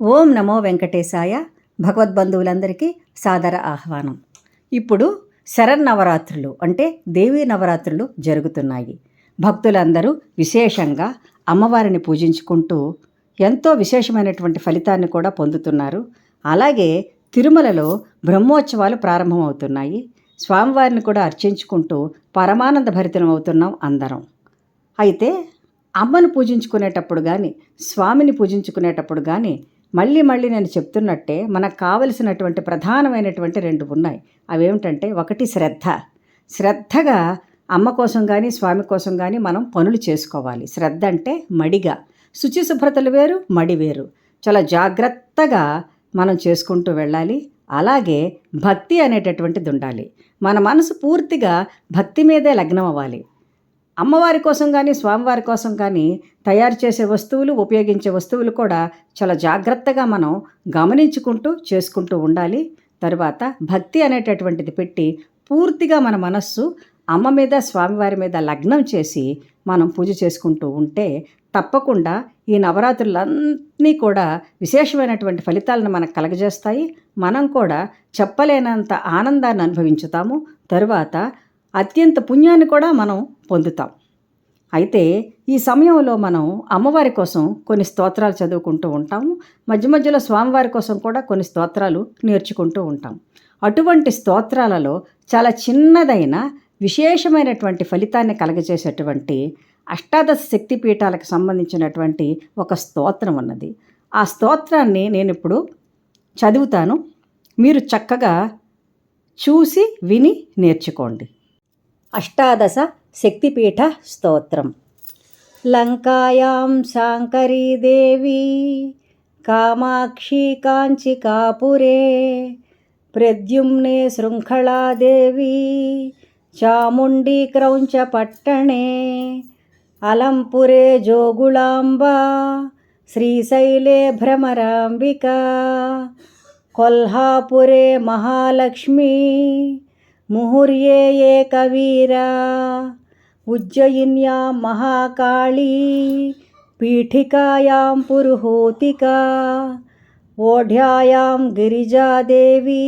ఓం నమో వెంకటేశాయ. భగవద్బంధువులందరికీ సాదర ఆహ్వానం. ఇప్పుడు శరన్నవరాత్రులు అంటే దేవీ నవరాత్రులు జరుగుతున్నాయి. భక్తులందరూ విశేషంగా అమ్మవారిని పూజించుకుంటూ ఎంతో విశేషమైనటువంటి ఫలితాన్ని కూడా పొందుతున్నారు. అలాగే తిరుమలలో బ్రహ్మోత్సవాలు ప్రారంభమవుతున్నాయి. స్వామివారిని కూడా అర్చించుకుంటూ పరమానంద భరితం అవుతున్నాం అందరం. అయితే అమ్మను పూజించుకునేటప్పుడు కానీ స్వామిని పూజించుకునేటప్పుడు కానీ మళ్ళీ మళ్ళీ నేను చెప్తున్నట్టే మనకు కావలసినటువంటి ప్రధానమైనటువంటి రెండు ఉన్నాయి. అవేమిటంటే ఒకటి శ్రద్ధ. శ్రద్ధగా అమ్మ కోసం కానీ స్వామి కోసం కానీ మనం పనులు చేసుకోవాలి. శ్రద్ధ అంటే మడిగా. శుచి శుభ్రతలు వేరు మడి వేరు. చాలా జాగ్రత్తగా మనం చేసుకుంటూ వెళ్ళాలి. అలాగే భక్తి అనేటటువంటిది ఉండాలి. మన మనసు పూర్తిగా భక్తి మీదే లగ్నం అవ్వాలి అమ్మవారి కోసం కానీ స్వామివారి కోసం కానీ తయారు చేసే వస్తువులు ఉపయోగించే వస్తువులు కూడా చాలా జాగ్రత్తగా మనం గమనించుకుంటూ చేసుకుంటూ ఉండాలి. తరువాత భక్తి అనేటటువంటిది పెట్టి పూర్తిగా మన మనస్సు అమ్మ మీద స్వామివారి మీద లగ్నం చేసి మనం పూజ చేసుకుంటూ ఉంటే తప్పకుండా ఈ నవరాత్రులన్నీ కూడా విశేషమైనటువంటి ఫలితాలను మనకు కలగజేస్తాయి. మనం కూడా చెప్పలేనంత ఆనందాన్ని అనుభవించుతాము. తరువాత అత్యంత పుణ్యాన్ని కూడా మనం పొందుతాం. అయితే ఈ సమయంలో మనం అమ్మవారి కోసం కొన్ని స్తోత్రాలు చదువుకుంటూ ఉంటాము మధ్య మధ్యలో స్వామివారి కోసం కూడా కొన్ని స్తోత్రాలు నేర్చుకుంటూ ఉంటాం. అటువంటి స్తోత్రాలలో చాలా చిన్నదైన విశేషమైనటువంటి ఫలితాన్ని కలగజేసేటువంటి అష్టాదశ శక్తి పీఠాలకు సంబంధించినటువంటి ఒక స్తోత్రం ఉన్నది ఆ స్తోత్రాన్ని నేను ఇప్పుడు చదువుతాను. మీరు చక్కగా చూసి విని నేర్చుకోండి. అష్టాదశ శక్తిపీఠ స్తోత్రం. లంకాయాం శాంకరీదేవి కామాక్షి కాంచికాపురే ప్రద్యుమ్నే శృంఖళాదేవి చాముండి క్రౌంచపట్టణే అలంపురే జోగుళాంబ శ్రీశైలే భ్రమరాంబిక కొల్హాపురే మహాలక్ష్మి ముహుర్యే ఏకవీరా. उज्जयिन्यां महाकाळी पीठिकायां पुरुहोतिका ओढ्यायां गिरिजादेवी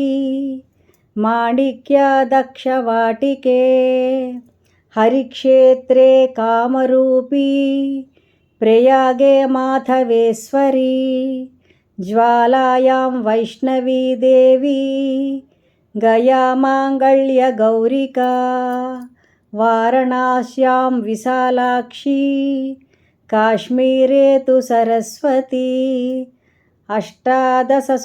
माणिक्यादक्षवाटिके हरिक्षेत्रे कामरूपी प्रयागे माधवेश्वरी ज्वालायां वैष्णवीदेवी गया माङ्गल्यगौरिका वारणास्यां विशालाक्षी काश्मीरे तु सरस्वती अष्टादशसुपीठानि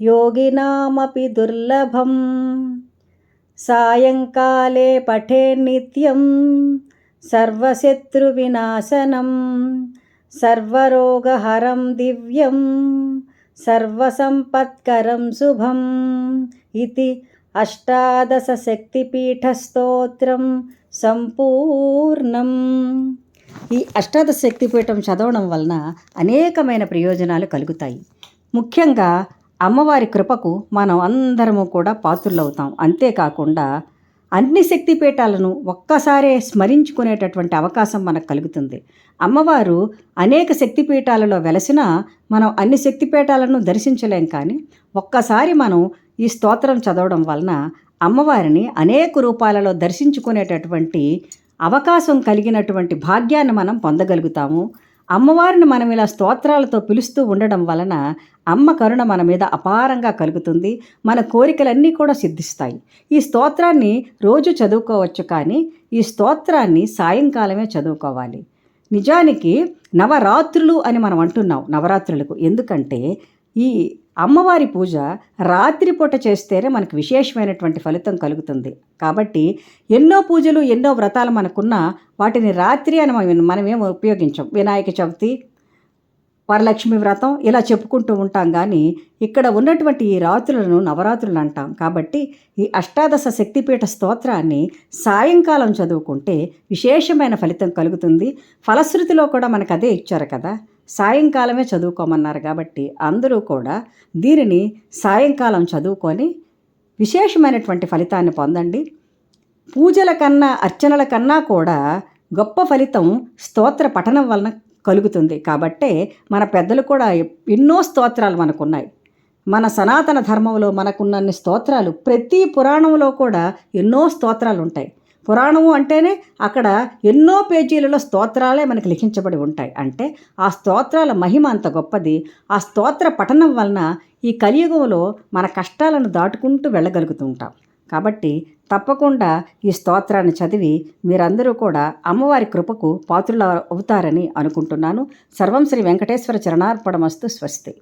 योगिनामपि दुर्लभं सायङ्काले पठे नित्यं सर्वशत्रुविनाशनं सर्वरोगहरं दिव्यं सर्वसम्पत्करं शुभम् इति అష్టాదశ శక్తిపీఠస్తోత్రం సంపూర్ణం. ఈ అష్టాదశ శక్తిపీఠం చదవడం వలన అనేకమైన ప్రయోజనాలు కలుగుతాయి. ముఖ్యంగా అమ్మవారి కృపకు మనం అందరము కూడా పాత్రులవుతాం. అంతేకాకుండా అన్ని శక్తిపీఠాలను ఒక్కసారే స్మరించుకునేటటువంటి అవకాశం మనకు కలుగుతుంది. అమ్మవారు అనేక శక్తిపీఠాలలో వెలసిన మనం అన్ని శక్తిపీఠాలను దర్శించలేం కానీ ఒక్కసారి మనం ఈ స్తోత్రం చదవడం వలన అమ్మవారిని అనేక రూపాలలో దర్శించుకునేటటువంటి అవకాశం కలిగినటువంటి భాగ్యాన్ని మనం పొందగలుగుతాము. అమ్మవారిని మనం ఇలా స్తోత్రాలతో పిలుస్తూ ఉండడం వలన అమ్మ కరుణ మన మీద అపారంగా కలుగుతుంది. మన కోరికలన్నీ కూడా సిద్ధిస్తాయి. ఈ స్తోత్రాన్ని రోజు చదువుకోవచ్చు కానీ ఈ స్తోత్రాన్ని సాయంకాలమే చదువుకోవాలి. నిజానికి నవరాత్రులు అని మనం అంటున్నాం నవరాత్రులకు. ఎందుకంటే ఈ అమ్మవారి పూజ రాత్రిపూట చేస్తేనే మనకు విశేషమైనటువంటి ఫలితం కలుగుతుంది. కాబట్టి ఎన్నో పూజలు ఎన్నో వ్రతాలు మనకున్న వాటిని రాత్రి అని మనం మనమేం ఉపయోగించాం. వినాయక చవితి వరలక్ష్మి వ్రతం ఇలా చెప్పుకుంటూ ఉంటాం కానీ ఇక్కడ ఉన్నటువంటి ఈ రాత్రులను నవరాత్రులు అంటాం. కాబట్టి ఈ అష్టాదశ శక్తిపీఠ స్తోత్రాన్ని సాయంకాలం చదువుకుంటే విశేషమైన ఫలితం కలుగుతుంది. ఫలశ్రుతిలో కూడా మనకు అదే ఇచ్చారు కదా. సాయంకాలమే చదువుకోమన్నారు కాబట్టి అందరూ కూడా దీనిని సాయంకాలం చదువుకొని విశేషమైనటువంటి ఫలితాన్ని పొందండి. పూజల కన్నా అర్చనల కన్నా కూడా గొప్ప ఫలితం స్తోత్ర పఠనం వలన కలుగుతుంది. కాబట్టే మన పెద్దలు కూడా ఎన్నో స్తోత్రాలు మనకున్నాయి. మన సనాతన ధర్మంలో మనకున్నన్ని స్తోత్రాలు ప్రతి పురాణంలో కూడా ఎన్నో స్తోత్రాలు ఉంటాయి. పురాణము అంటేనే అక్కడ ఎన్నో పేజీలలో స్తోత్రాలే మనకి లిఖించబడి ఉంటాయి. అంటే ఆ స్తోత్రాల మహిమ అంత గొప్పది. ఆ స్తోత్ర పఠనం వలన ఈ కలియుగంలో మన కష్టాలను దాటుకుంటూ వెళ్ళగలుగుతూ ఉంటాం. కాబట్టి తప్పకుండా ఈ స్తోత్రాన్ని చదివి మీరందరూ కూడా అమ్మవారి కృపకు పాత్రులు అవుతారని అనుకుంటున్నాను. సర్వం శ్రీ వెంకటేశ్వర చరణార్పణమస్తు స్వస్తి.